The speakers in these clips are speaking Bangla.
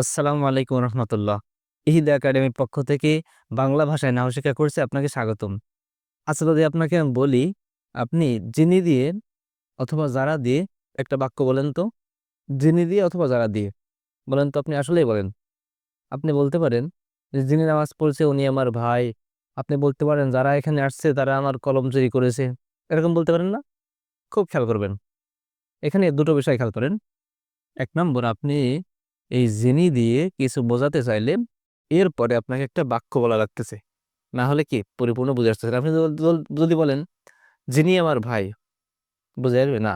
আসসালামু আলাইকুম রহমতুল্লাহ। ইহিদা একাডেমির পক্ষ থেকে বাংলা ভাষায় নাহ শিক্ষা করছে আপনাকে স্বাগতম। আচ্ছা যদি আপনাকে আমি বলি, আপনি যিনি দিয়ে অথবা যারা দিয়ে একটা বাক্য বলেন তো? যিনি দিয়ে অথবা যারা দিয়ে? বলেন তো আপনি, আসলেই বলেন। আপনি বলতে পারেন যে, যিনি নামাজ পড়ছে উনি আমার ভাই। আপনি বলতে পারেন, যারা এখানে আসছে তারা আমার কলম চুরি করেছে। এরকম বলতে পারেন না? খুব খেয়াল করবেন। এখানে দুটো বিষয় খেয়াল করেন। এক নম্বর, আপনি এই যিনি দিয়ে কিছু বোঝাতে চাইলে এরপরে আপনাকে একটা বাক্য বলা লাগতেছে। না হলে কি পরিপূর্ণ বুঝে আসতেছে আপনি যদি বলেন যিনি আমার ভাই। বুঝে আসবে? না।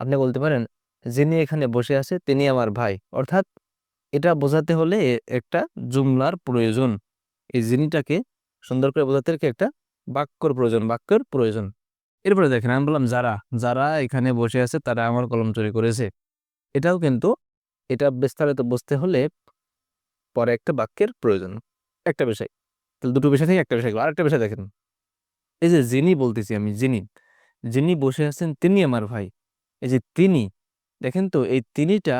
আপনি বলতে পারেন যিনি এখানে বসে আছে, তিনি আমার ভাই। অর্থাৎ এটা বোঝাতে হলে একটা জুমলার প্রয়োজন। এই যিনিটাকে সুন্দর করে বোঝাতে একটা বাক্যর প্রয়োজন, বাক্যের প্রয়োজন। এরপরে দেখেন, আমি বললাম, যারা যারা এখানে বসে আছে, তারা আমার কলম চুরি করেছে। এটাও কিন্তু এটা বিস্তারিত বুঝতে হলে পরে একটা বাক্যের প্রয়োজন। একটা বিষয়। তাহলে দুটো বিষয় থেকে একটা বিষয় গেলো। আরেকটা বিষয় দেখেন। এই যে যিনি বলতেছি আমি, যিনি। যিনি বসে আছেন তিনি আমার ভাই। এই যে তিনি, দেখেন তো, এই তিনিটা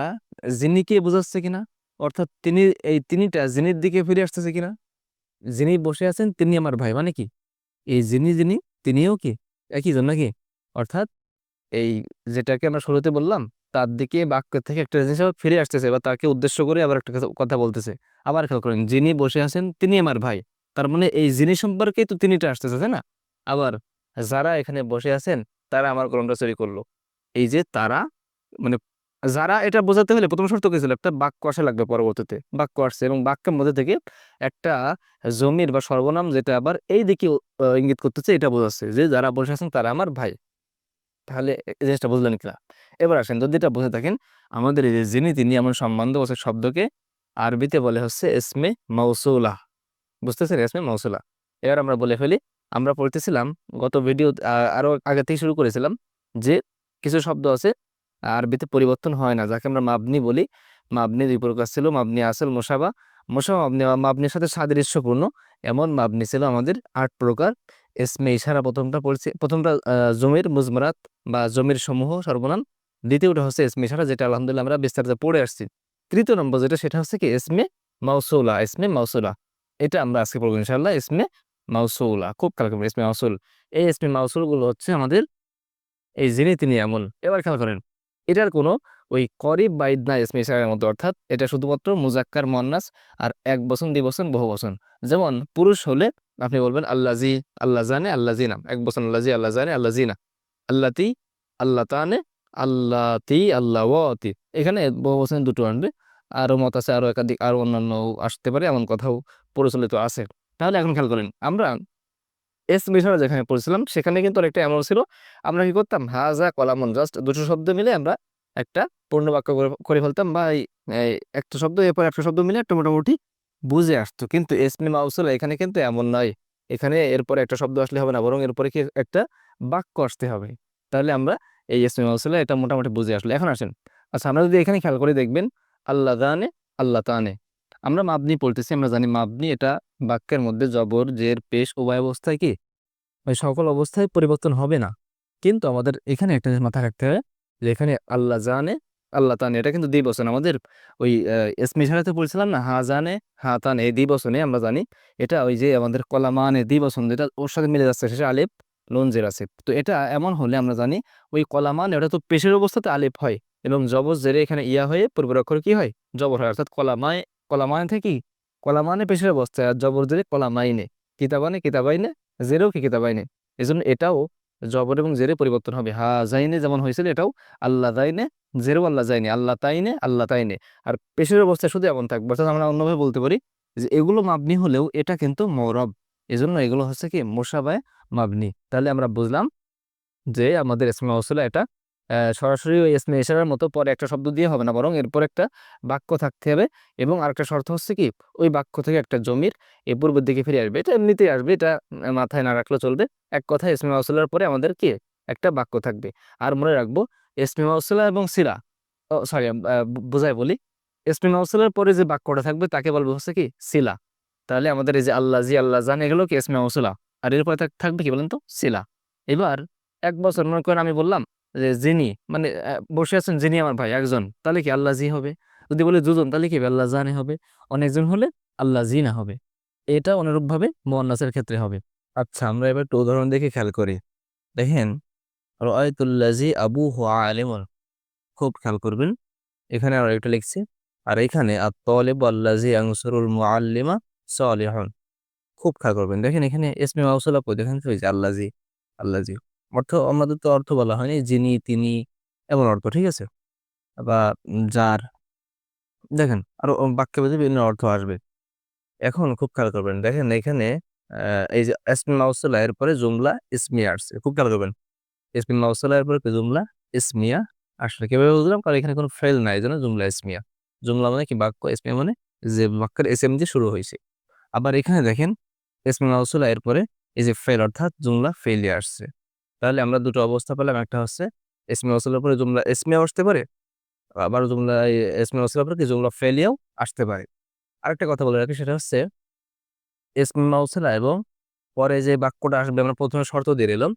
যিনিকে বোঝাচ্ছে কিনা? অর্থাৎ তিনি, এই তিনিটা যিনির দিকে ফিরে আসতেছে কিনা? যিনি বসে আছেন তিনি আমার ভাই মানে কি? এই যিনি যিনি, তিনিও কি? একই জন নাকি অর্থাৎ এই যেটাকে আমরা শুরুতে বললাম তার দিকে বাক্য থেকে একটা জিনিস ফিরে আসতেছে বা তাকে উদ্দেশ্য করে আবার একটা কথা- কথা বলতেছে। আবার খেয়াল করেন, যিনি বসে আছেন তিনি আমার ভাই। তার মানে এই যিনি সম্পর্কেই তো তিনিটা আসতেছে, তাই না? আবার যারা এখানে বসে আছেন, তারা আমার কলমটা চুরি করল। এই যে তারা মানে যারা এটা বোঝাতে হলে প্রথম শর্ত কি ছিল? একটা বাক্য আসা লাগবে পরবর্তীতে। বাক্য আসছে এবং বাক্যের মধ্যে থেকে একটা জমির বা সর্বনাম যেটা আবার এই দিকে ইঙ্গিত করতেছে, এটা বোঝাচ্ছে যে যারা বসে আছেন তারা আমার ভাই। তাহলে এই জিনিসটা বুঝলেন কিনা? এবার আসেন, যদি এটা বুঝে থাকেন, আমাদের এই যে যিনি তিনি এমন সম্বন্ধবাচক শব্দকে আরবিতে বলে হচ্ছে এসমে মৌসুলা বুঝতেছেন? এসমে মৌসুলা এবার আমরা বলে ফেলি, আমরা পড়তেছিলাম গত ভিডিও আরও আগে থেকে শুরু করেছিলাম যে কিছু শব্দ আছে, আরবিতে পরিবর্তন হয় না, যাকে আমরা মাবনি বলি। মাবনি দুই প্রকার ছিল, মাবনি আসল, মোসাবা। মোসাবা, মাবনি, মাবনির সাথে সাদৃশ্যপূর্ণ। এমন মাবনি ছিল আমাদের আট প্রকার। এসমে ইশারা প্রথমটা পড়ছে, প্রথমটা জমির মুজমারাত বা জমির সমূহ সর্বনাম। দ্বিতীয়টা হচ্ছে এসমে ইশারা, যেটা আলহামদুলিল্লাহ আমরা বিস্তারিত পড়ে আসছি। তৃতীয় নম্বর যেটা, সেটা হচ্ছে কি এসমে মাউসুলা এসমে মাউসুলা এটা আমরা আজকে পড়ব ইনশাল্লাহ এসমে মাউসুলা খুব খেয়াল করবেন এসমে মাউসুল এই এসমে মাউসুলগুলো হচ্ছে আমাদের, এই যিনি তিনি এমন এবার খেয়াল করেন। এটার কোনো ওই করিব বা ইদনা ইসমে ইশারার মতো অর্থাৎ এটা শুধুমাত্র মুজাক্কার মন্নাস আর এক বচন দ্বি বচন, বহু বচন। যেমন, পুরুষ হলে আপনি বলবেন আল্লাজি আল্লাহ জানে আল্লাহ জিনা এক বচন আল্লাজি আল্লাহ জানে আল্লাহ জিনা আল্লাতি আল্লাহ তানে আল্লাতি আল্লাহ ওয়াতি এখানে বহু বচন দুটো আনবে আরও মত আছে আরও একাধিক আরও অন্যান্য আসতে পারে, এমন কথাও প্রচলিত আছে। তাহলে এখন খেয়াল করেন, আমরা এস মিশনে যেখানে পড়েছিলাম, সেখানে কিন্তু একটা এমন ছিল। আমরা কি করতাম, হাজা কলামন জাস্ট দুটো শব্দ মিলে আমরা একটা পূর্ণ বাক্য করে- ফেলতাম, বা এই একটা শব্দ, এরপর একটা শব্দ মিলে একটা মোটামুটি বুঝে আসতো। কিন্তু এসমে মাউসুল এখানে কিন্তু এমন নয়। এখানে এরপরে একটা শব্দ আসলে হবে না, বরং এরপরে কি একটা বাক্য আসতে হবে। তাহলে আমরা এই এসমে মাউসুলে এটা মোটামুটি বুঝে আসলো। এখন আসেন আচ্ছা আমরা যদি এখানে খেয়াল করে দেখবেন আল্লাহ দানে আল্লাহ তানে। আমরা মাবনি পড়তেছি, আমরা জানি মাবনি এটা বাক্যের মধ্যে জবর, জের, পেশ, উভয় অবস্থায় কি? ওই সকল অবস্থায় পরিবর্তন হবে না। কিন্তু আমাদের এখানে একটা মাথায় রাখতে হবে, যে এখানে আল্লাহ জানে আল্লাহ তানে এটা কিন্তু দ্বিবচন আমাদের ওই এসমি সারাতে পড়ছিলাম না, হা জানে, হা তানে, এই দ্বিবচনে আমরা জানি। এটা ওই যে আমাদের কলা কলামানে দ্বিবচন যেটা ওর সাথে মিলে যাচ্ছে শেষে আলেপ লঞ্জের আছে তো এটা এমন হলে আমরা জানি ওই কলা কলামান এটা তো পেশের অবস্থাতে আলেপ হয় এবং জবর জেরে এখানে ইয়া হয়ে পূর্বের অক্ষর কি হয়? জবর হয়। অর্থাৎ কলামায় কলামায় থেকে কলামানে পেশের অবস্থায় আর জবর জেরে কলামাইনে। কিতাবানে, কিতাবাইনে, জেরেও কি কিতাবাইনে। এই জন্য এটাও জবর এবং জেরে পরিবর্তন হবে। হা জাইনে যেমন হয়েছিল এটাও আল্লাহ যাইনে, জেরেও আল্লাহ যায়নি আল্লাহ তাইনে আল্লাহ তাইনে। আর পেশের অবস্থা শুধু এমন থাকবে। অর্থাৎ আমরা অন্যভাবে বলতে পারি যে এগুলো মাবনি হলেও এটা কিন্তু মৌরব। এজন্য এগুলো হচ্ছে কি মোশাবায় মাবনি। তাহলে আমরা বুঝলাম যে আমাদের ইসমে মৌসুলা এটা সরাসরি ওই ইসমে ইশারার মতো পরে একটা শব্দ দিয়ে হবে না, বরং এরপর একটা বাক্য থাকতে হবে এবং আরেকটা শর্ত হচ্ছে কি, ওই বাক্য থেকে একটা জমির এই পূর্বের দিকে ফিরে আসবে। এটা এমনিতেই আসবে, এটা মাথায় না রাখলেও চলবে। এক কথা ইসমে মৌসুলার পরে আমাদের কি, একটা বাক্য থাকবে। আর মনে রাখব, ইসমে মৌসুলা এবং সিরা সরি বোঝাই বলি। ইসমে মৌসুলার পরে যে বাক্যটা থাকবে, তাকে বলব হচ্ছে কি, সিলা। তাহলে আমাদের এই যে আল্লাহ জি, আল্লাহ জান, এগুলো কি ইসমে মৌসুলা আর এরপরে থাকবে কি বলেন তো? সিলা। এবার এক বছর মনে করেন আমি বললাম যে যিনি মানে বসে আছেন যিনি আমার ভাই, একজন, তাহলে কি আল্লাহ জি হবে? যদি বলে দুজন, তাহলে কি আল্লাহ জানে হবে? অনেকজন হলে আল্লাহ জিনা হবে। এটা অনুরূপভাবে মোয়ান্নাসের ক্ষেত্রে হবে। আচ্ছা আমরা এবার একটু উদাহরণ দেখে খেয়াল করি। দেখেন রআয়তুল্লাজি আবু হুয়া আলিমুন। খুব খেয়াল করবেন। এখানে আমরা একটা লিখছি। আর এখানে আর তলেব আল্লাজি আনসরুল মুআল্লিমা সালিহন। খুব খেয়াল করবেন। দেখেন এখানে এসমে মাউসুলা কই দেখেন এই যে আল্লাজি আল্লাজি অর্থ, আমাদের তো অর্থ বলা হয়নি, যিনি, তিনি এমন অর্থ, ঠিক আছে? বা যার, দেখেন, আরও বাক্যে বেঁধে বিভিন্ন অর্থ আসবে। এখন খুব খেয়াল করবেন, দেখেন এখানে এই যে এসমে মাউসুলা এর পরে জুমলা ইসমিয়া আসছে, খুব খেয়াল করবেন। ইসমিন মাউসুলা এর পরে জুমলা ইসমিয়া আসলে কীভাবে বুঝলাম? কারণ এখানে কোনো ফেল নাই যেন জুমলা ইসমিয়া। জুমলা মানে কি বাক্য? ইসমিয়া মানে যে বাক্যের এস এম দিয়ে শুরু হয়েছে। আবার এখানে দেখেন ইসমিন মাউসুলা এর পরে এই যে ফেল, অর্থাৎ জুমলা ফেলিয়া আসছে। তাহলে আমরা দুটো অবস্থা পেলাম। একটা হচ্ছে ইসমিন মাউসুলার পরে জুমলা ইসমিয়া আসতে পারে, আবার জুমলা ইসমিন মাউসুলার পরে কি জুমলা ফেলিয়াও আসতে পারে। আরেকটা কথা বলে রাখি, সেটা হচ্ছে ইসমিন মাউসুলা এবং পরে যে বাক্যটা আসবে, আমরা প্রথমে শর্ত দিয়ে দিলাম,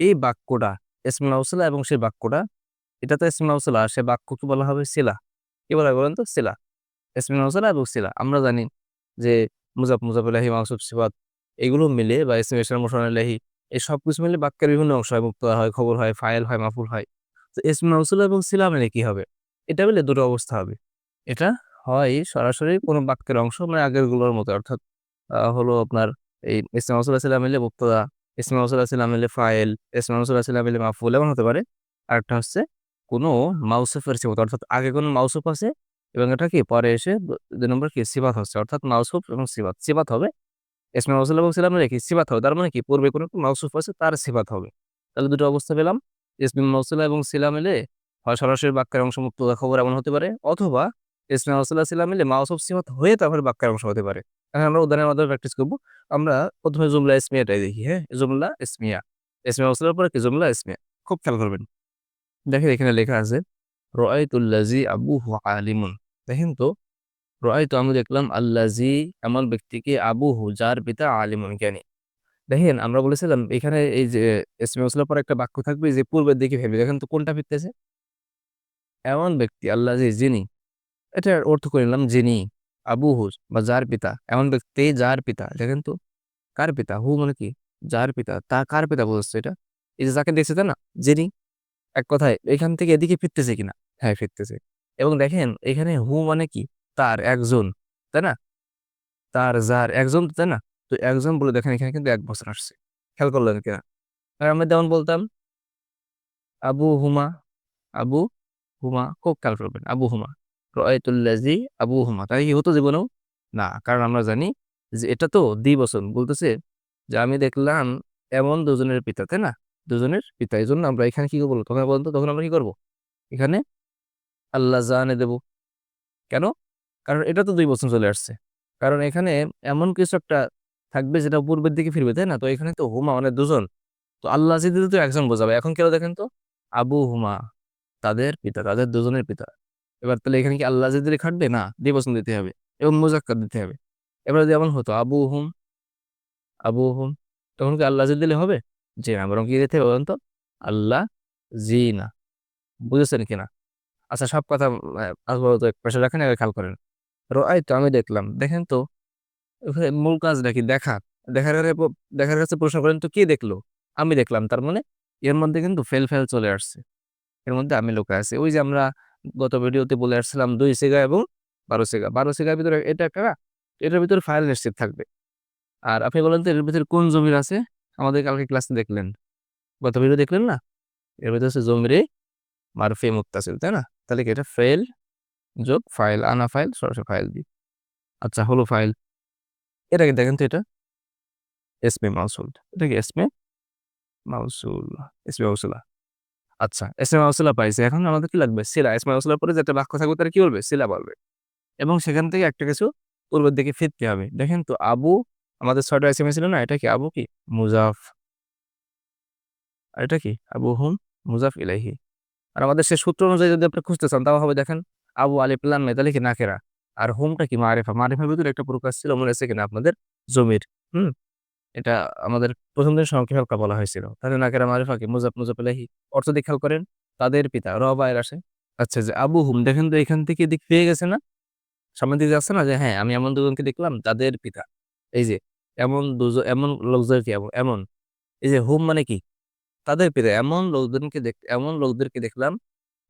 এই বাক্যটা ইসমুল মাউসুলা এবং সেই বাক্যটা এটা তো ইসমুল মাউসুলা সে বাক্য কি বলা হবে সিলা। কি বলা বলেন তো? সিলা। ইসমুল মাউসুলা এবং সিলা। আমরা জানি যে মুজাফ মুজাফুল্লাহি মাউসুফ সিফাত, এগুলো মিলে বা ইসলাম মোশানাল্লাহি এই সব কিছু মিলে বাক্যের বিভিন্ন অংশ হয় মুক্ত হয়, খবর হয়, ফাইল হয়, মাফুল হয়। তো ইসমুল মাউসুলা এবং সিলা মিলে কি হবে? এটা মিলে দুটো অবস্থা হবে। এটা হয় সরাসরি কোনো বাক্যের অংশ মানে আগেরগুলোর মতো। অর্থাৎ হলো আপনার এই ইসলাম মাউসুলা সিলা মিলে মুক্তদা ইসমা রসুল আসলাম মিলে ফাইল ইসমা রসুল আসলাম মিলে মাফুল এমন হতে পারে। আরেকটা হচ্ছে কোনো মাউসুফের সিফত। অর্থাৎ আগে কোনো মাউসুফ আছে এবং এটা কি? পরে এসে দুই নম্বর কি? সিবাত হচ্ছে। অর্থাৎ মাউসুফ এবং সিবাত সিবাত হবে ইসমা সিলাম মিলে কি সিবাত হবে। তার মানে কি? পূর্বে কোনো একটা মাউসুফ আছে, তার সিবাত হবে। তাহলে দুটো অবস্থা পেলাম। ইসমিন মৌসুলা এবং সিলা মিলে হয় সরাসরি বাক্যের অংশ মুক্ত খবর এমন হতে পারে, অথবা ইসমিন মৌসুলা সিলা মিলে মাউসুফ সিবাত হয়ে তারপরে বাক্যের অংশ হতে পারে। এখন আমরা উদাহরণের মাধ্যমে প্র্যাকটিস করব। আমরা প্রথমে জুমলা ইসমিয়াটাই দেখি হ্যাঁ? জুমলা ইসমিয়া। ইসমিয়া মসলার পরে কি? জুমলা ইসমিয়া। খুব খেয়াল করবেন। দেখেন এখানে লেখা আছে রআইতুল্লাজি আবু আলিমুন। দেখেন তো রআইতু আমি দেখলাম আল্লাজি এমন ব্যক্তিকে আবু হু যার পিতা আলিমুন জ্ঞানী। দেখেন আমরা বলেছিলাম, এখানে এই যে ইসমিয়া মসলার পর একটা বাক্য থাকবে যে পূর্বের দিকে ভেবে দেখেন তো কোনটা ফিরতেছে? এমন ব্যক্তি আল্লাজি যিনি, এটার অর্থ করে নিলাম যিনি, আবু হু বা যার পিতা। এমন ব্যক্তি যার পিতা, দেখেন তো, কার পিতা? হু মানে কি? যার পিতা। তা কার পিতা বলছে এটা? এই যে যাকে দেখছে না, যিনি। এক কথায়, এখান থেকে এদিকে ফিরতেছে কিনা? হ্যাঁ ফিরতেছে। এবং দেখেন, এখানে হু মানে কি? তার একজন, তাই না? তার যার একজন, তাই না? তো একজন বলে দেখেন, এখানে কিন্তু এক বছর আসছে। খেয়াল করলেন কিনা? আর আমরা যেমন বলতাম, আবু হুমা আবু হুমা খুব খেয়াল করবেন, আবু হুমা রয়তুল্লাজি আবু হুমা তাই কি হতো জীবনেও? না, কারণ আমরা জানি যে এটা তো দ্বিবচন বলতেছে যে আমি দেখলাম এমন দুজনের পিতা, তাই না? দুজনের পিতা এই জন্য আমরা এখানে কি করব? তখন বলতো, তখন আমরা কি করব? এখানে আল্লাহ জানে দেব। কেন? কারণ এটা তো দুই বছর চলে আসছে। কারণ এখানে এমন কিছু একটা থাকবে যেটা পূর্বের দিকে ফিরবে, তাই না? তো এখানে তো হুমা মানে দুজন। তো আল্লাহ যদি তো একজন বোঝাবে। এখন কেউ দেখেন তো? আবু হুমা, তাদের পিতা, তাদের দুজনের পিতা। এবার তাহলে এখানে কি আল্লাহ যদি খাটবে? না, দুই বছর দিতে হবে এবং মুজাক্কার দিতে হবে। এবার যদি এমন হতো, আবু হুম আবু হুম, তখন কি আল্লাহ জিদ দিলে হবে? যে না, বরং কি দিতে হবে তো? আল্লাহ জি না বুঝেছেন কিনা আচ্ছা সব কথা আপাতত এক পাশে রাখেন খেয়াল করেন। রয় তো আমি দেখলাম। দেখেন তো মূল কাজ নাকি দেখা? দেখার দেখার কাছে প্রশ্ন করেন তো কে দেখল? আমি দেখলাম, তার মানে এর মধ্যে কিন্তু ফেল ফেল চলে আসছে। এর মধ্যে আমি লোক আছে। ওই যে আমরা গত ভিডিওতে বলে আসছিলাম দুই সেগা এবং বারো সেগা। বারো সেগার ভিতরে এটা একটা এটার ভিতরে ফাইল নিশ্চিত থাকবে। আর আপনি বলেন তো এর ভিতরে কোন জমির আছে? আমাদের কালকে ক্লাসে দেখলেন। গত ভিডিও দেখলেন না? এর ভিতরে হচ্ছে জমিরে মারফে মুক্তাসিল তাই না? তাহলে কি এটা ফেল যোগ ফাইল, আনা ফাইল, সরাসরি ফাইল দি আচ্ছা হলো ফাইল। এটাকে দেখেন তো এটা? এসমে মাউসুল এটা কি এসমে মাউসুল এসমে মাউসুলা আচ্ছা এসমে মাউসুলা পাইছে। এখন আমাদের কি লাগবে? সিলা এসমে মাউসুলার পরে যেটা বাক্য থাকবে তারা কি বলবে? সিলা বলবে। এবং সেখান থেকে একটা কিছু পূর্বের দিকে ফিরতে হবে। দেখেন তো আবু, আমাদের ছয়টা এসএমএ ছিল না? এটা কি আবু কি? মুজাফ। আর এটা কি? আবু হুম, মুজাফ ইলাইহি। আর আমাদের সে সূত্র অনুযায়ী যদি আপনি খুঁজতে চান, তাও হবে দেখেন। আবু আলী প্লান তাহলে কি নাকেরা আর হোমটা কি? মারেফা। মারেফার ভিতরে একটা প্রকাশ ছিল, মনে আছে কিনা আপনাদের? জমির। হুম? এটা আমাদের প্রথম দিন সংক্ষেপ হালকা বলা হয়েছিল। তাহলে নাকেরা মারেফা কি মুজাফ মুজাফ ইলাইহি অর্থ দিয়ে খেয়াল করেন, তাদের পিতা রবায়ের আসে। আচ্ছা যে আবু হুম, দেখেন তো এখান থেকে দিক পেয়ে গেছে না? সামনের দিকে যাচ্ছে না? যে হ্যাঁ আমি এমন দুজনকে দেখলাম, তাদের পিতা। এই যে, এমন দুজন, এমন লোকদেরকে এমন এমন। এই যে হুম মানে কি? তাদের পিতা, এমন লোকজনকে দেখ, এমন লোকদেরকে দেখলাম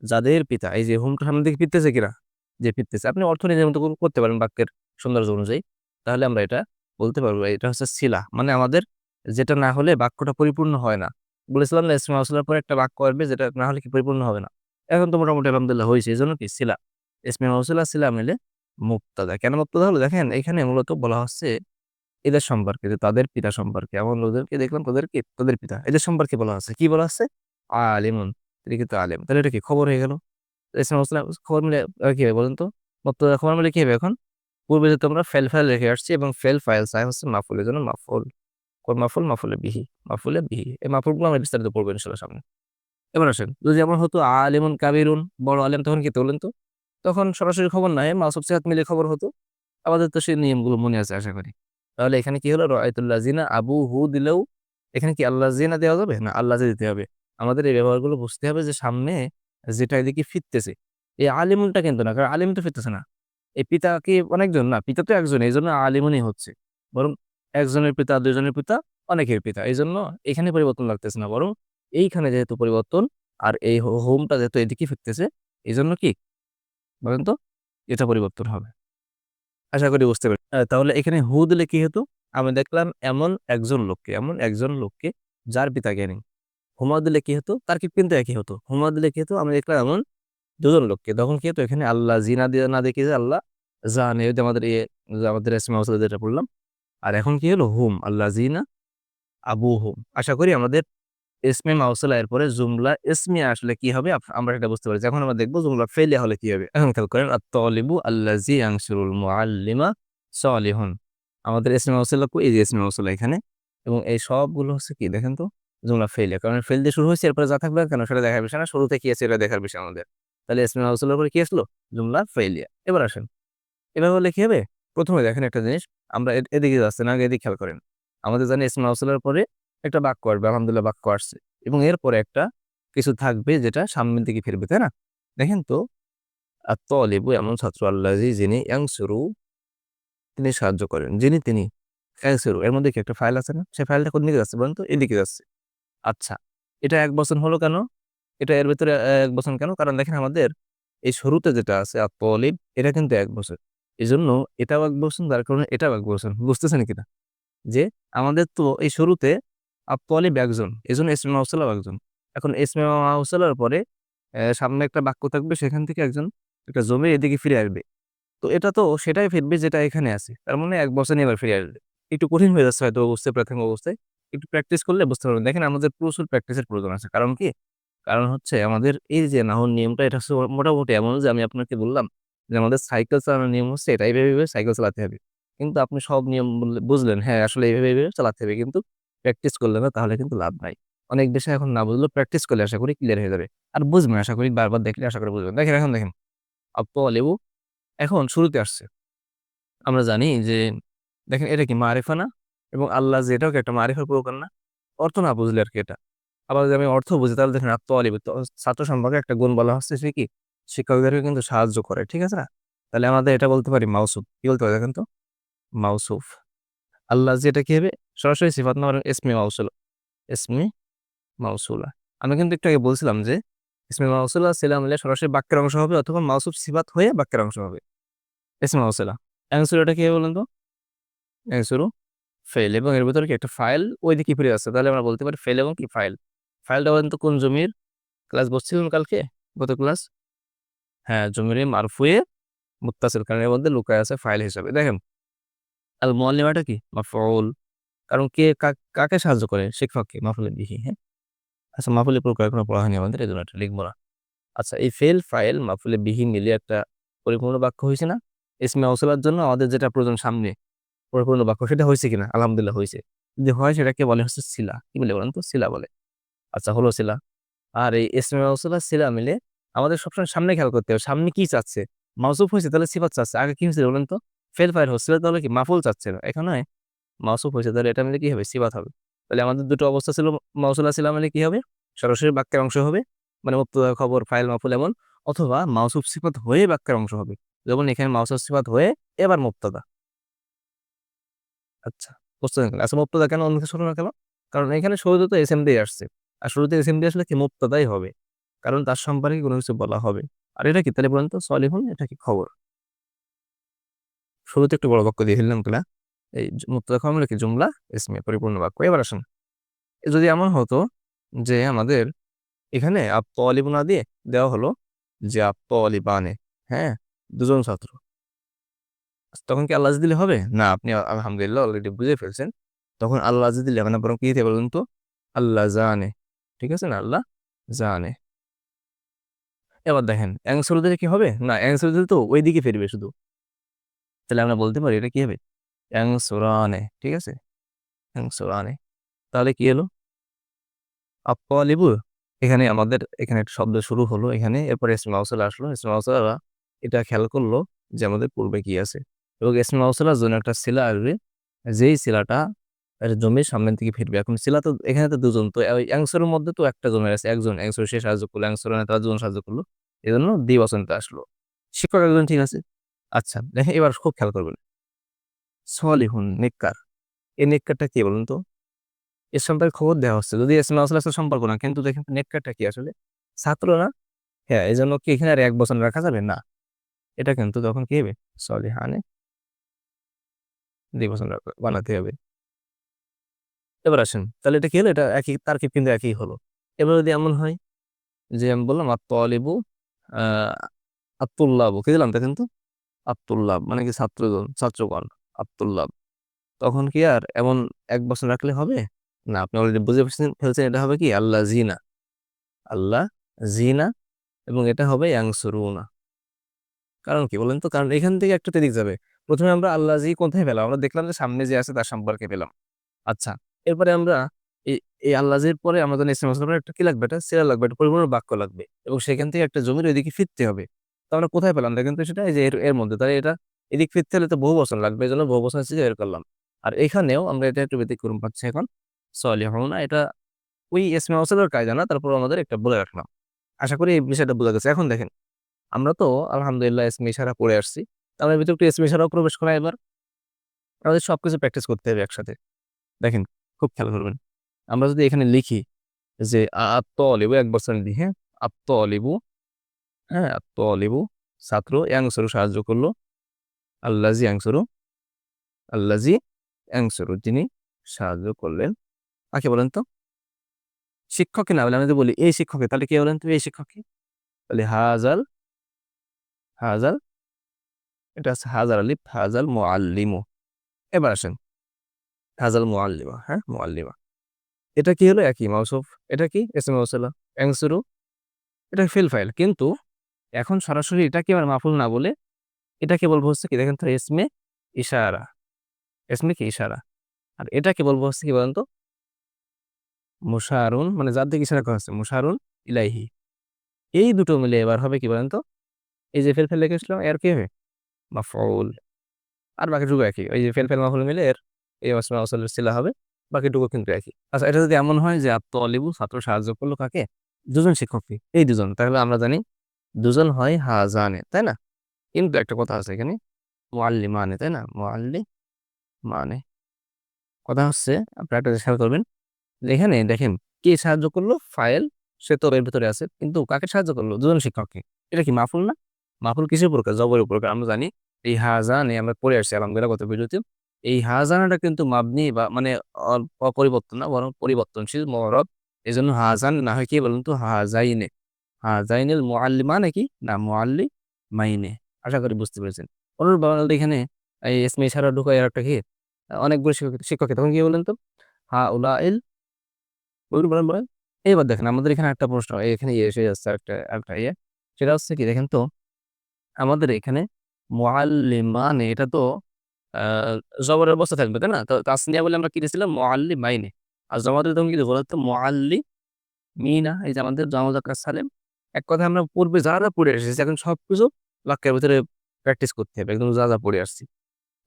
যাদের পিতা, এই যে হুমটা সামনের দিকে ফিরতেছে কিনা? যে ফিরতেছে। আপনি অর্থ নিজের মতো করতে পারেন বাক্যের সৌন্দর্য অনুযায়ী। তাহলে আমরা এটা বলতে পারব। এটা হচ্ছে শিলা মানে আমাদের যেটা না হলে বাক্যটা পরিপূর্ণ হয় না। বলেছিলাম না ইসমা আসলার পরে একটা বাক্য আসবে যেটা না হলে কি পরিপূর্ণ হবে না। এখন তো মোটামুটি আলহামদুলিল্লাহ হয়েছে। এই জন্য কি? শিলা ইসমে মাউসুল্লাহ শিলা মিলে মুক্তাদা। কেন মুক্তাদা হলো? দেখেন, এখানে মূলত বলা হচ্ছে এদের সম্পর্কে, যে তাদের পিতা সম্পর্কে। এমন লোকদেরকে দেখলাম তাদের কি তাদের পিতা। এদের সম্পর্কে বলা হচ্ছে। কি বলা হচ্ছে? আলিমুন। তিনি কিন্তু আলেম। তাহলে এটা কি খবর হয়ে গেল? ইসলাম ইসলাম খবর মিলে কি হবে বলুন তো? খবর মিলে কি হবে এখন? পূর্বে যে আমরা ফেল ফাইল রেখে আসছি এবং ফেল ফাইল চাই হচ্ছে মাফুলের জন্য মাফুল। কোন মাফুল? মাফুলে বিহি। মাফুলে বিহি। এই মাফুলগুলো আমরা বিস্তারিত পড়ব ইনশাল্লাহ সামনে। এবার আসেন, যদি এমন হতো আলিমুন কাবিরুন, বড় আলেম, তখন কি বলেন তো? তখন সরাসরি খবর নাই মাসুব সেহাত মিলে খবর হতো। আমাদের তো সেই নিয়মগুলো মনে আছে আশা করি। তাহলে এখানে কি হলো? রায়তুল্লাহ জিনা আবু হু দিলেও এখানে কি আল্লাহ জিনা দেওয়া যাবে? না আল্লাহ দিতে হবে। আমাদের এই ব্যবহারগুলো বুঝতে হবে যে সামনে যেটা এদিকে ফিরতেছে। এই আলিমুনটা কিন্তু না, কারণ আলিম তো ফিরতেছে না। এই পিতা কি অনেকজন? না, পিতা তো একজন এই জন্য আলিমুনই হচ্ছে। বরং একজনের পিতা দুজনের পিতা অনেকের পিতা এই জন্য এখানে পরিবর্তন লাগতেছে না। বরং এইখানে যেহেতু পরিবর্তন আর এই হোমটা যেহেতু এদিকে ফিরতেছে এই জন্য কি? বলেন তো, এটা পরিবর্তন হবে। আশা করি বুঝতে পারি তাহলে এখানে হু দিলে কি হতো? আমি দেখলাম এমন একজন লোককে, এমন একজন লোককে যার পিতা জ্ঞানী। হুমা দিলে কি হতো তার কি কিন্তু একই হতো। হুমা দিলে কি হতো আমি দেখলাম এমন দুজন লোককে। তখন কি হতো এখানে? আল্লাহ জিনা দিয়ে না দেখি যে আল্লাহ ওই যে আমাদের ইয়ে আমাদের এসমা যেটা পড়লাম। আর এখন কি হলো? হুম, আল্লাহ জিনা আবু হুম। আশা করি আমাদের ইসমে মাউসুলা এরপরে জুমলা ইসমি আসলে কি হবে? আমরা এটা বুঝতে পারছি। এখন আমরা দেখব জুমলা ফেলিয়া হলে কি হবে। এখন খেয়াল করেন আত্মলিবু আল্লাজি আংসুরুল মুআল্লিমা সলিহুন। আমাদের ইসমে মাউসুলা এই যে ইসমে মাউসুলা এখানে। এবং এই সবগুলো হচ্ছে কি? দেখেন তো। জুমলা ফেলিয়া কারণ ফেল দিয়ে শুরু হয়েছে, এরপরে যা থাকবে কেন সেটা দেখার বিষয় না। শুরুতে কি আছে এটা দেখার বিষয় আমাদের। তাহলে ইসমে মাউসুলার পরে কি আসলো? জুমলা ফেলিয়া এবার আসেন। এবার হলে কি হবে? প্রথমে দেখেন একটা জিনিস, আমরা এদিকে যাচ্ছে না এদিকে খেয়াল করেন। আমাদের জানি ইসমে মাউসুলার পরে একটা বাক্য আসবে, আলহামদুলিল্লাহ বাক্য আসছে। এবং এরপরে একটা কিছু থাকবে যেটা সামনের দিকে ফিরবে, তাই না? দেখেন তো তলিবু এমন ছাত্র আল্লাহি যিনি ইয়াংসুরু, তিনি সাহায্য করেন। যিনি, তিনি, ইয়াংসুরু। এর মধ্যে কি একটা ফাইল আছে না? সেই ফাইলটা কোন দিকে যাচ্ছে বলেন তো? এদিকে যাচ্ছে। আচ্ছা এটা এক বছর হলো কেন? এটা এর ভিতরে এক বছর কেন? কারণ দেখেন আমাদের এই শুরুতে যেটা আছে আর এটা কিন্তু এক বছর এই জন্য এটাও এক বছর তার কারণে এটাও এক বছর বুঝতেছেন কিনা? যে আমাদের তো এই শুরুতে আত্মলিব একজন এই জন্য ইসমে মাউসালাও একজন। এখন ইসমে মাউসালার পরে সামনে একটা বাক্য থাকবে, সেখান থেকে একজন, একটা জমি এদিকে ফিরে আসবে। তো এটা তো সেটাই ফিরবে যেটা এখানে আছে। তার মানে এক বছর নিয়ে আবার ফিরে আসবে। একটু কঠিন হয়ে যাচ্ছে হয়তো অবস্থায়, প্রাথমিক অবস্থায়। একটু প্র্যাকটিস করলে বুঝতে পারবেন। দেখেন আমাদের প্রচুর প্র্যাকটিসের প্রয়োজন আছে। কারণ কি? কারণ হচ্ছে আমাদের এই যে নাহর নিয়মটা, এটা হচ্ছে মোটামুটি এমন যে আমি আপনাকে বললাম যে আমাদের সাইকেল চালানোর নিয়ম হচ্ছে এটা এইভাবে সাইকেল চালাতে হবে। কিন্তু আপনি সব নিয়ম বুঝলেন হ্যাঁ আসলে এইভাবে এইভাবে চালাতে হবে। কিন্তু প্র্যাকটিস করলে না, তাহলে কিন্তু লাভ নাই। অনেক দেশে এখন না বুঝলেও প্র্যাকটিস করলে আশা করি ক্লিয়ার হয়ে যাবে। আর বুঝবেন, আশা করি বারবার দেখলে আশা করি বুঝবেন। দেখেন, এখন দেখেন আপু লেবু এখন শুরুতে আসছে। আমরা জানি যে, দেখেন এটা কি মারিফা না? এবং আল্লাহ যে এটাও একটা মারিফার প্রকার না অর্থ না বুঝলে আর কি এটা। আবার যদি আমি অর্থ বুঝি, তাহলে দেখেন আত্ম আলিব ছাত্র সম্পর্কে একটা গুণ বলা হচ্ছে সে কি? শিক্ষকদেরকে কিন্তু সাহায্য করে, ঠিক আছে না? তাহলে আমাদের এটা বলতে পারি মাউসুফ। কি বলতে পারি দেখেন তো? মাউসুফ। আল্লাহ যেটা কি হবে? সরাসরি সিফাত না এসমি মাউসুল। এসমি মাউসুলা। আমি কিন্তু একটু আগে বলছিলাম যে, ইসমি মাউসুলা সেলাম মিলে সরাসরি বাক্যের অংশ হবে অথবা মাউসুফ সিফাত হয়ে বাক্যের অংশ হবে। ইসমি মাউসুলা। অ্যান্সার এটা কি বলেন তো? অ্যান্সার ফেল এবং এর ভিতরে কি একটা ফাইল ওই দিকে ফিরে আসছে? তাহলে আমরা বলতে পারি ফেল এবং কি ফাইল ফাইলটা তো কোন জমির? ক্লাস বসছিলেন কালকে? গত ক্লাস হ্যাঁ জমির মারফুয়ে মুত্তাসিল কারণ এর মধ্যে লুকায় আছে ফাইল হিসাবে। দেখেন। আল মোয়াল্লিমাটা কি? মাফউল। কারণ কে কাকে সাহায্য করে? শিক্ষককে মাফুলে বিহি হ্যাঁ? আচ্ছা মাফুলে প্রকার কোনো পড়া হয়নি আমাদের, এই জন্য লিখব না। আচ্ছা এই ফেল ফাইল মাফুলে বিহি মিলে একটা পরিপূর্ণ বাক্য হয়েছে না? ইসমে অসলার জন্য আমাদের যেটা প্রয়োজন সামনে পরিপূর্ণ বাক্য, সেটা হয়েছে কিনা? আলহামদুলিল্লাহ হয়েছে। যদি হয়, সেটাকে বলে হচ্ছে শিলা। কি বলে বলেন তো? শিলা বলে। আচ্ছা হলো শিলা। আর এই ইসমে মাউসুলা শিলা মিলে আমাদের সবসময় সামনে খেয়াল করতে হবে। সামনে কি চাচ্ছে? মাউসুফ হয়েছে, তাহলে সিফাত চাচ্ছে। আগে কি হয়েছিল বলেন তো? ফেল ফাইল হচ্ছিল তাহলে কি মাফুল চাচ্ছে না? এখানে মাউসুফ হয়েছে, তাহলে এটা মিলে কি হবে? সিফাত হবে। তাহলে আমাদের দুটো অবস্থা ছিল মাউসুলা শিলা মিলে কি হবে? সরাসরি বাক্যের অংশ হবে। মানে মুক্তদা খবর, ফাইল, মাফুল এমন। অথবা মাউসুফ সিফাত হয়ে বাক্যের অংশ হবে। যেমন এখানে মাউসুফ সিফাত হয়ে, এবার মুক্তাদা আচ্ছা বুঝতে পারলেন আচ্ছা মুক্তাদা কেন? অন্য কিছু না কেন? কারণ এখানে শুরুতে তো এস এম দিয়ে আসছে। আর শুরুতে এস এম দিয়ে আসলে কি মুক্তাদাই হবে? কারণ তার সম্পর্কে কোনো কিছু বলা হবে। আর এটা কি? তাহলে বলেন তো সলিহুন এটা কি খবর? শুরুতে একটু বড় বাক্য দিয়ে ফেললাম কিনা এই মুক্তাদা খবর কি? জুমলা ইসমে পরিপূর্ণ বাক্য। এবার আসেন। যদি এমন হতো যে আমাদের এখানে আপ্ত অলিবনা দিয়ে দেওয়া হলো যে আপ্ত অলিবানে হ্যাঁ? দুজন ছাত্র। তখন কি আল্লাহ দিলে হবে? না, আপনি আলহামদুলিল্লাহ অলরেডি বুঝে ফেলছেন। তখন আল্লাহ দিলে হবে না। বরং কি দিতে বলুন তো? আল্লাহ জানে। ঠিক আছে না? আল্লাহ জানে। এবার দেখেন অ্যাংসর দিলে কি হবে? না অ্যাংসর দিলে তো ওই দিকে ফিরবে শুধু। তাহলে আমরা বলতে পারি এটা কি হবে? অ্যাংসরানে, ঠিক আছে? অ্যাংসরানে। তাহলে কি এলো? আপা লেবু এখানে আমাদের, এখানে একটা শব্দ শুরু হলো এখানে। এরপরে ইসমা মাউসালা আসলো। ইসমা মাউসালা এটা খেয়াল করল যে আমাদের পূর্বে কি আছে। এবং ইসমা মাউসালার জন্য একটা শিলা আসবে যেই শিলাটা জমির সামনের দিকে ফিরবে। এখন শিলা তো এখানে তো দুজন, তো অ্যাংসরের মধ্যে তো একটা জমের আছে, একজন অ্যাংসর সে সাহায্য করল, অ্যাংসর তারা দুজন সাহায্য করল। এই জন্য দ্বিবচনটা আসলো। শিক্ষক একজন, ঠিক আছে? আচ্ছা দেখেন এবার খুব খেয়াল করবেন। সলিহুন নিকার। এই নিকারটা কি বলুন তো? এর সম্পর্কে খবর দেওয়া হচ্ছে। যদি এসমা আসলে সম্পর্ক না। কিন্তু দেখেন নেটকারটা কি আসলে? ছাত্র না? হ্যাঁ এই জন্য কি এখানে আর এক বছর রাখা যাবে? না। এটা কিন্তু তখন কি হবে? সলি হানে দুই বছর বানাতে হবে। এবার আসেন, তাহলে এটা কি হলো? এটা একই, তার কিন্তু একই হলো। এবার যদি এমন হয় যে আমি বললাম আত্মলিবু আহ আত্মুল্লাভ কি দিলাম তো? আত্মুল্লাভ মানে কি ছাত্রগণ ছাত্রগণ আত্মুল্লাভ তখন কি আর এমন এক বছর রাখলে হবে? না, আপনি অলরেডি বুঝে ফেলছেন এটা হবে কি? আল্লাহ জিনা। আল্লাহ জিনা, এবং এটা হবে ইয়াংসুরুনা। কারণ কি বলেন তো? কারণ এখান থেকে একটা দিক যাবে। প্রথমে আমরা আল্লাহ জি কোথায় পেলাম, আমরা দেখলাম যে সামনে যে আছে তার সম্পর্কে পেলাম। আচ্ছা এরপরে আমরা এই আল্লাহির পরে আমাদের ইসলাম একটা কি লাগবে? এটা সেরা লাগবে, একটা পরিপূর্ণ বাক্য লাগবে এবং সেখান থেকে একটা জমির ওইদিকে ফিরতে হবে। তো আমরা কোথায় পেলাম? দেখেন তো সেটা এই যে এর মধ্যে তাই এটা এদিক ফিরতে হলে তো বহু বছর লাগবে, এই জন্য বহু বছর বের করলাম। আর এখানেও আমরা এটা একটু ব্যতিক্রম পাচ্ছি এখন। সলিহুনা, এটা ওই ইসমে মাউসুলের কায়দা না, তারপর আমাদের একটা বলে রাখলাম। আশা করি এই বিষয়টা বোঝা গেছে। এখন দেখেন, আমরা তো আলহামদুলিল্লাহ ইসমে ইশারা পড়ে আসছি। আমরা ভিতরে একটু ইসমে ইশারাও প্রবেশ করা এবার। আমাদের সব কিছু প্র্যাকটিস করতে হবে একসাথে। দেখেন, খুব খেয়াল করবেন। আমরা যদি এখানে লিখি যে আত্ম অলিবু এক বছর হ্যাঁ? আত্ম অলিবু হ্যাঁ? আত্ম অলিবু ছাত্র অ্যাংসরু সাহায্য করল। আল্লাজি অ্যাংসরু আল্লাজি অ্যাংসরু যিনি সাহায্য করলেন। কাকে বলেন তো? শিক্ষককে না বলে, আমি যদি বলি এই শিক্ষককে তাহলে কে বলেন তো? এই শিক্ষককে? তাহলে হাজাল হাজাল এটা আছে হাজার আলিফ, হাজাল মোয়াল্লিমু এবার আসেন। হাজাল মোয়াল্লিমা হ্যাঁ মোয়াল্লিমা এটা কি হলো? একই মাউসুফ এটা কি? এস এম মাউসালা অ্যাংসুরু এটা ফিল ফাইল কিন্তু এখন সরাসরি এটা কি আমার মাফুল না বলে এটাকে বলব হচ্ছে কি? দেখেন তো এসমে ইশারা। এসমে কি? ইশারা। আর এটাকে বলব হচ্ছে কি বলেন তো? মুশারুন মানে যার দিকে ইশারা করা হচ্ছে, মুশারুন ইলাইহি। এই দুটো মিলে এবার হবে কি বলেন তো? এই যে ফেল ফেল লিখেছিলাম এর কি হবে? মাফউল আর বাকিটুকু একই। ওই যে ফেল ফেল মাফুল মিলে এর এই ওয়াসমা ওয়াসালের সিলা হবে, বাকিটুকু কিন্তু একই। আচ্ছা এটা যদি এমন হয় যে আত্ম অলিবু, ছাত্র সাহায্য করল কাকে? দুজন শিক্ষককে এই দুজন। তাহলে আমরা জানি দুজন হয় হাজানে, তাই না? কিন্তু একটা কথা আছে এখানে, মোয়াল্লি মানে তাই না? মোয়াল্লি মানে। কথা হচ্ছে, আপনারা একটা খেয়াল করবেন এখানে দেখেন, কে সাহায্য করল? ফাইল, সে তো এর ভিতরে আছে, কিন্তু কাকে সাহায্য করল? দুজন শিক্ষককে এটা কি মাফুল না? মাফুল কিসের প্রকার জবরের প্রকার আমরা জানি এই হাজানে আমরা পড়ে আসছি, আলহামদুলিল্লাহ কত বিরতি এই হাজানাটা কিন্তু মাবনি বা মানে অপরিবর্তন না, বরং পরিবর্তনশীল মহরব এই জন্য হাজান না হয় কি বলুন তো? হাজাইনে। হাজাইনের মোয়াল্লিমা নাকি? না মোয়াল্লি মাইনে আশা করি বুঝতে পেরেছেন। অনুর বাংলাতে এখানে এই এসমে ছাড়া ঢুকায় একটা কি? অনেকগুলো শিক্ষক শিক্ষক তখন কি বলেন তো? হা উলা বলেন। এবার দেখেন আমাদের এখানে একটা প্রশ্ন, এখানে এসে যাচ্ছে একটা একটা ইয়ে। সেটা হচ্ছে কি? দেখেন তো আমাদের এখানে মোয়াল্লিমানে এটা তো জবরের অবস্থা থাকবে, তাই না? তো তাসনিয়া বলে আমরা কি দিয়েছিলাম মোয়াল্লি মাইনে আর জমাতে তখন কি? বলতো মোয়াল্লি মিনা এই যে আমাদের জামাজাক্কার সালেম। এক কথা আমরা পূর্বে যা যা পড়ে এসেছি এখন সব কিছু বাক্যের ভিতরে প্র্যাকটিস করতে হবে, একদম যা যা পড়ে আসছি।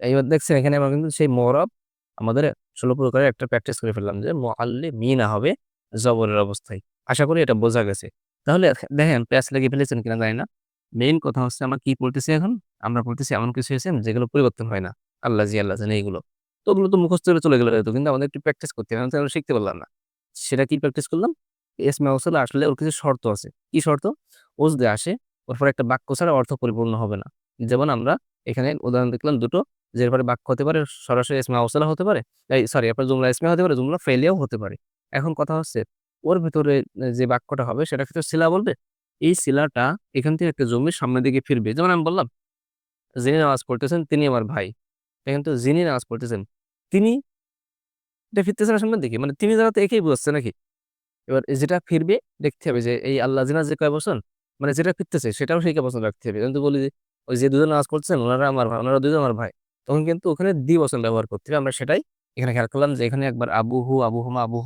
এইবার দেখছেন, এখানে আমরা কিন্তু সেই মরব আমাদের ষোলো প্রকারের একটা প্র্যাকটিস করে ফেললাম যে মোয়াল্লি মিনা হবে জবরের অবস্থায়। আশা করি এটা বোঝা গেছে। তাহলে দেখেন, প্যাচ লেগে ফেলেছেন কিনা জানি না। মেইন কথা হচ্ছে আমরা কি পড়তেছি এখন? আমরা পড়তেছি এমন কিছু এসেম যেগুলো পরিবর্তন হয় না। আল্লাহ জি, আল্লাহ জানে এইগুলো। তো ওগুলো তো মুখস্থ করে চলে গেলে, কিন্তু আমাদের একটু প্র্যাকটিস করতে হবে। আমি তো এগুলো শিখতে পারলাম না। সেটা কি প্র্যাকটিস করলাম? এসমা ওসল আসলে ওর কিছু শর্ত আছে। কি শর্ত? ও আসে, ওর পরে একটা বাক্য ছাড়া অর্থ পরিপূর্ণ হবে না। যেমন আমরা এখানে উদাহরণ দেখলাম দুটো, যে এর পরে বাক্য হতে পারে, সরাসরি ইসমা ওসলা হতে পারে সরি আপনার জুমলা ইসমা হতে পারে, জুমলা ফেলিয়াও হতে পারে। এখন কথা হচ্ছে, ওর ভিতরে যে বাক্যটা হবে সেটা কিন্তু শিলা বলবে এই শিলাটা এখান থেকে একটা জমির সামনের দিকে ফিরবে। যেমন আমি বললাম, যিনি নামাজ পড়তেছেন তিনি আমার ভাই। দেখেন তো, যিনি নামাজ পড়তেছেন, তিনি এটা ফিরতেছে না সামনের দিকে মানে তিনি দ্বারা তো একেই বোঝাচ্ছে নাকি? এবার যেটা ফিরবে, দেখতে হবে যে এই আল্লাহ জিনা যে কয় বছর মানে যেটা ফিরতেছে সেটাও সেই বছর রাখতে হবে। কিন্তু বলি যে ওই যে দুজন নামাজ পড়ছেন ওনারা আমার ভাই, ওনারা দুজন আমার ভাই। তখন কিন্তু ওখানে দ্বি বচন ব্যবহার করতে হবে। আমরা সেটাই এখানে খেয়াল করলাম যে এখানে একবার আবু হু আবু হুমা আবু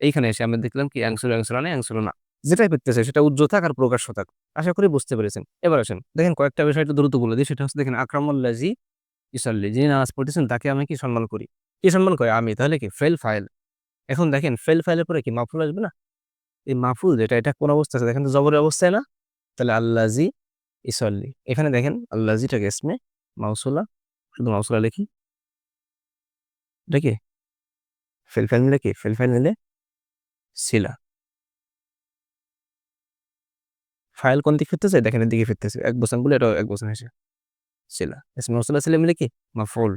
এইখানে এসে আমি দেখলাম কি অ্যাংসুর অ্যাংসুর আনে অ্যাংসুর না যেটাই ফিরতেছে সেটা উজ্জ্বল থাক আর প্রকাশ্য থাক। আশা করি বুঝতে পেরেছেন। এবার আসেন, দেখেন কয়েকটা বিষয় দ্রুত বলে দিই। সেটা হচ্ছে, দেখেন আকরামুল্লাজি ইসাল্লি, যিনি নামাজ পড়তেছেন, তাকে আমি কি সম্মান করি? কি সম্মান করে? আমি, তাহলে কি? Fail file. এখন দেখেন, ফেল ফাইলের পরে কি মাফুল আসবে না? এই মাফুল যেটা, এটা কোন অবস্থা আছে? দেখেন তো জবরের অবস্থায় না? তাহলে আল্লাজি ইসল্লি। এখানে দেখেন আল্লাজিটাকে এসমে মাউসুলা, শুধু মাউসুলা লিখি। কি? ফেল ফাইল নিলে কি? ফেল ফাইল নিলে শিলা ফাইল কোন দিকে ফিরতেছে? দেখেন দিকে ফিরতেছে। এক বছর বলে এটা এক বছর এসে শিলা এসমে মাউসুলা ছিলে মিলে কি? মাফুল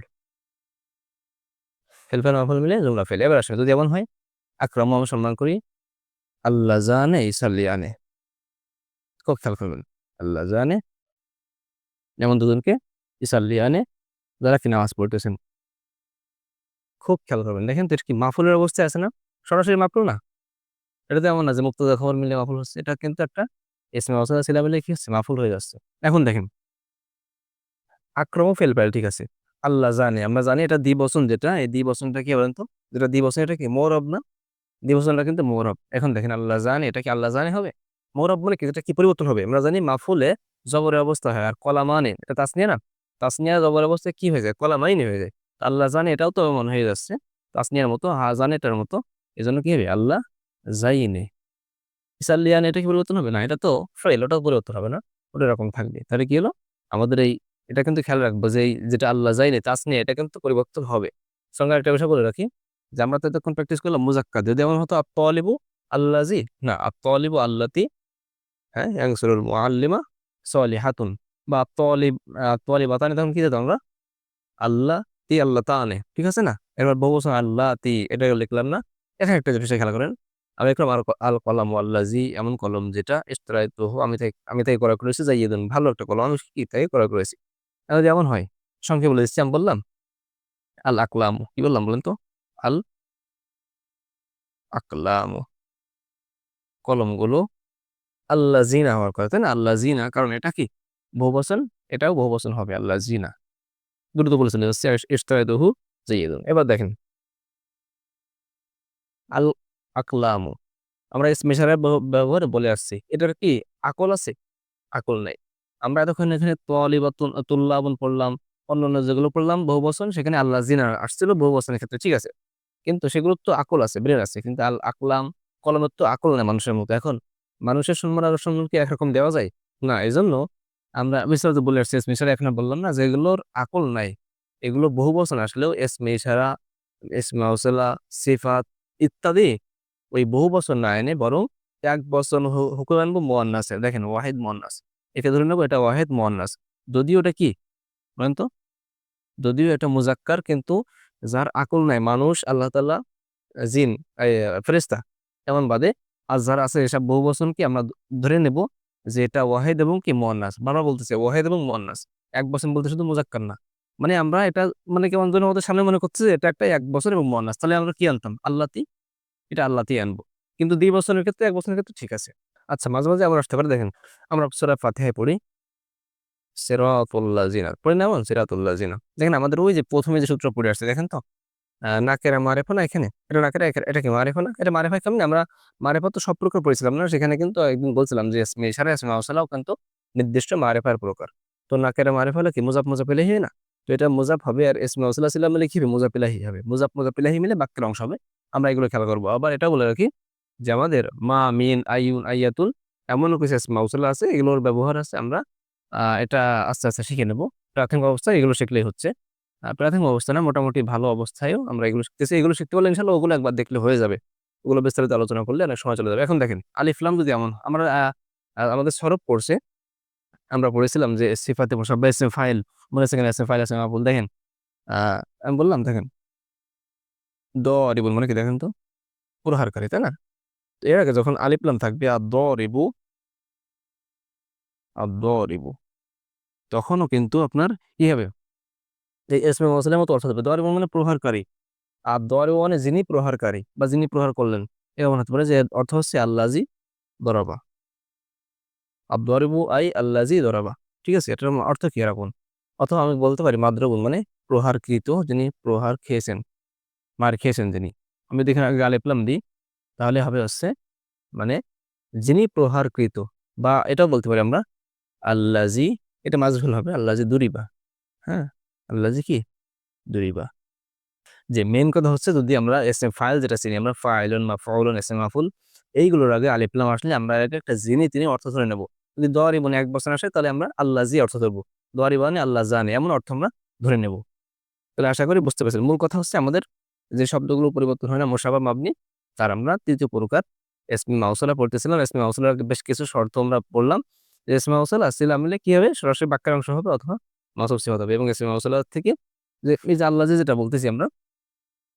ফেল ফাইল মাফুল মিলে জুমলা ফেল। এবার আসবে যদি এমন হয় আক্রম আমি সম্মান করি। আল্লাহ জানে, ইসাল্লি আনে। খুব খেয়াল করবেন। আল্লাহ জানে। যেমন দুজনকে ইসাল্লি আনে, যারা কি নামাজ পড়তেছেন। খুব খেয়াল করবেন। দেখেন তো কি মাফুলের অবস্থায় আছে না? সরাসরি মাফুল না? এটা তো এমন না যে মুক্তদা খবর মিলে মাফুল হচ্ছে। এটা কিন্তু একটা এসমে অবস্থা ছিল বলে কি হচ্ছে? মাফুল হয়ে যাচ্ছে। এখন দেখেন। আক্রমণ ফেল পাইল ঠিক আছে। আল্লাহ জানে। আমরা জানি এটা দ্বিবচন যেটা, এই দ্বিবচনটা কি বলেন তো? যেটা দ্বিবচন এটা কি? মৌরব না? দ্বিবচনটা কিন্তু মৌরব। এখন দেখেন আল্লাহ জানে এটা কি আল্লাহ জানে হবে? মৌরব মানে কি? এটা কি পরিবর্তন হবে? আমরা জানি মাফুলে জবরের অবস্থা হয়। আর কলা মানে এটা তাসনিয়া না? তাসনিয়া জবরের অবস্থায় কি হয়ে যায়? কলা মাইনে হয়ে যায়। আল্লাহ জানে এটাও তো মনে হয়ে যাচ্ছে। তাসনিয়ার মতো, হা জানে এটার মতো। এই জন্য কি হবে? আল্লাহ জাইনে। ইসাল্লিয়ান এটা কি পরিবর্তন হবে? না, এটা তো ফেল ওটাও পরিবর্তন হবে না। ওটা এরকম থাকবে। তাহলে কি হলো? আমাদের এই, এটা কিন্তু খেয়াল রাখব যে যেটা আল্লাহ যায়নি তাসনিয়া এটা কিন্তু পরিবর্তন হবে। সঙ্গে একটা বিষয় বলে রাখি যে আমরা তো এতক্ষণ প্র্যাকটিস করলাম মুজাক্কা যদি এমন হতো আত্মলিবু আল্লাজি না আত্মলিবু আল্লাতি হ্যাঁ ইয়াংসুরুল মুআল্লিমা সলিহাতুন। বা আত্মলিব আত্মলিবাতানি তখন কি দিতাম আমরা? আল্লাহ তি আল্লাহ তানে ঠিক আছে না? এবার বহু আল্লাহ তি এটা লিখলাম না। এখানে একটা বিষয় খেলা করেন। আমি লিখলাম আর আল কলাম আল্লাজি এমন কলম যেটা ইস্তারাইত আমি তাই আমি তাই করা করেছি যাই দেন ভালো একটা কলম আমি কি তাই করা করেছি? এখন যেমন হয়, সংক্ষেপে বলে দিচ্ছি, আমি বললাম, আল আকলাম, কি বললাম বলেন তো? আল আকলাম। কলমগুলো আল্লাহ জিনা হওয়ার কথা তাই না? আল্লাহ জিনা কারণ এটা কি? বহুবচন, এটাও বহুবচন হবে আল্লাহ জিনা দ্রুত বলেছেন ইস্তারাইতহু জাইয়িদুন এবার দেখেন, আল আকলাম। আমরা স্মেশারের ব্যবহারে বলে আসছি। এটার কি আকল আছে? আকল নাই। আমরা এতক্ষণ এখানে তলি বা তুল্লাবন পড়লাম, অন্যান্য যেগুলো পড়লাম, বহু বচন, সেখানে আল্লাহ জিনা আসছিল বহু বচনের ক্ষেত্রে, ঠিক আছে? কিন্তু সেগুলোর তো আকল আছে, ব্রেন আছে, কিন্তু আল, আকলাম, কলমের তো আকল নেই মানুষের মতো এখন। মানুষের সম্মান আর সম্মান কি একরকম দেওয়া যায়? না এই জন্য আমরা বিস্তারিত বলে আসছি এসমে ইশারা এখন বললাম না যেগুলোর আকল নাই। এগুলো বহু বচন আসলেও এসমে ইশারা এসমে হাউসেলা সিফাত ইত্যাদি ওই বহু বছর না এনে বরং এক বছর হুকুম আনব মোয়ান্নাসের। দেখেন, ওয়াহিদ মোয়ান্নাস। এটা ধরে নেব এটা ওয়াহিদ মোয়ান্নাস। যদিও এটা কি? বলেন তো। যদিও এটা মুজাক্কার, কিন্তু যার আকল নাই। মানুষ, আল্লাহ তাল্লাহ জিন ফেরেস্তা এমন বাদে আর যারা আছে এসব বহু বচন কি আমরা ধরে নেব যে এটা ওয়াহেদ এবং কি মোয়ান্নাস? বারবার বলতেছে, ওয়াহেদ এবং মোয়ান্নাস। এক বছর বলতে শুধু মুজাক্কার না। মানে আমরা এটা মানে কেমন যেন আমাদের সামনে মনে করছে যে এটা একটা এক বছর এবং মোয়ান্নাস। তাহলে আমরা কি আনতাম? আল্লাতি এটা আল্লাতেই আনব। কিন্তু দুই বছরের ক্ষেত্রে, এক বছরের ক্ষেত্রে ঠিক আছে। আচ্ছা মাঝে মাঝে আবার আসতে পারে, দেখেন আমরা সোরা ফাতিহায় পড়ি, সেরাতুল্লাহ জিনা, পড়ি না এমন? সেরাতুল্লাহ জিনা। দেখেন আমাদের ওই যে প্রথমে যে সূত্র পড়ে আসছে, দেখেন তো? নাকেরা মারেফা না এখানে? এটা নাকেরা এটা কি মারেফা না? এটা মারেফা কেমন? আমরা মারেফা তো সব প্রকার পড়েছিলাম না? সেখানে কিন্তু একদিন বলছিলাম যে সারা ইসমা আসালাও কিন্তু নির্দিষ্ট মারেফার প্রকার। তো নাকেরা মারেফা হলে কি মুজাফ মুজাফিলাহি হয় না? তো এটা মোজাফ হবে আর ইসমা উসাল্লাহ সাল্লাম লিখিবে মুজাফিলাহি হবে। মুজাফ মুজাফিলাহি মিলে বাক্যের অংশ হবে। আমরা এগুলো খেয়াল করব। আবার এটা বলে রাখি যে আমাদের মা, মিন আইউন আইয়াতুল এমনও কিছু মাউসুলা আছে, এগুলোর ব্যবহার আছে আমরা এটা আস্তে আস্তে শিখে নেব। প্রাথমিক অবস্থায় এগুলো শিখলেই হচ্ছে। প্রাথমিক অবস্থা না, মোটামুটি ভালো অবস্থায়ও আমরা এগুলো শিখতেছি। এগুলো শিখতে পারলে ইনশাল্লাহ ওগুলো একবার দেখলে হয়ে যাবে। ওগুলো বিস্তারিত আলোচনা করলে অনেক সময় চলে যাবে। এখন দেখেন আলিফলাম যদি এমন আমরা আমাদের সরব পড়ছে। আমরা পড়েছিলাম যে সিফাতে মোসাব্বা ফাইল, মনে আছে ফাইল আছে দেখেন। আমি বললাম, দেখেন দ রিবুল মানে কি দেখেন তো? প্রহারকারী তাই না? তো এর আগে যখন আলিফলাম থাকবে আর দ রিবু আর দ রিবু তখনও কিন্তু আপনার কি হবে। এই এসমে মতো অর্থ হবে দরিব মানে প্রহারকারী আর দরিব মানে যিনি প্রহারকারী বা যিনি প্রহার করলেন এরকম হতে পারে যে অর্থ হচ্ছে আল্লাজি দরাবা। আবদরিবু আই আল্লাজি দরাবা। ঠিক আছে? এটার অর্থ কি এরকম? অথবা আমি বলতে পারি মাদ্রবুল মানে প্রহারকৃত যিনি প্রহার খেয়েছেন। মার খেয়েছেন যিনি। আমি দেখে আগে আলেপলাম দিই তাহলে হবে হচ্ছে মানে যিনি প্রহারকৃত, বা এটাও বলতে পারি আমরা আল্লাজি এটা মাজহুল হবে আল্লাজি দুরিবা হ্যাঁ? আল্লাজি কি? দুরিবা। যে মেন কথা হচ্ছে যদি আমরা এস এম ফাইল যেটা চিনি, আমরা ফাইলন বা ফাউলন এস এম মাফুল এইগুলোর আগে আলিফলাম আসলে আমরা একটা যিনি তিনি অর্থ ধরে নেব। যদি দোয়ারি বনে এক বছর আসে, তাহলে আমরা আল্লাজি অর্থ ধরবো। দোয়ারি বনে আল্লাহ জানে এমন অর্থ আমরা ধরে নেব। তাহলে আশা করি বুঝতে পারছেন। মূল কথা হচ্ছে আমাদের যে শব্দগুলো পরিবর্তন হয় না, মোশাবা মাবনি, তার আমরা তৃতীয় প্রকার এসমি মাউসলা পড়তেছিলাম। এসমি মাউসলার বেশ কিছু শর্ত আমরা পড়লাম। যে এসমি মাউসলা আসলে আমলে কি হবে? সরাসরি বাক্যের অংশ হবে অথবা মাসব সিফাত হবে এবং এসমি মাউসলা থেকে যে এই যে আল্লাহ যেটা বলতেছি আমরা,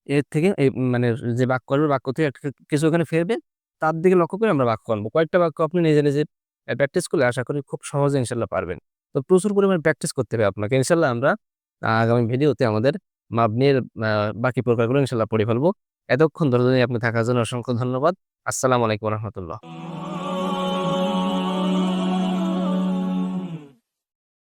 এর থেকে এই মানে যে বাক্য আসবে, বাক্য থেকে কিছু ওখানে ফেরবে, তার দিকে লক্ষ্য করে আমরা বাক্য আনব। কয়েকটা বাক্য আপনি নিজে নিজে প্র্যাকটিস করলে আশা করি খুব সহজে ইনশাল্লাহ পারবেন। তো প্রচুর পরিমাণে প্র্যাকটিস করতে হবে আপনাকে। ইনশাল্লাহ আমরা আগামী ভিডিওতে আমাদের মাবনির বাকি প্রকারগুলো ইনশাল্লাহ পড়ে ফেলব। এতক্ষণ ধরে আপনি থাকার জন্য অসংখ্য ধন্যবাদ। আসসালামু আলাইকুম রহমতুল্লাহ।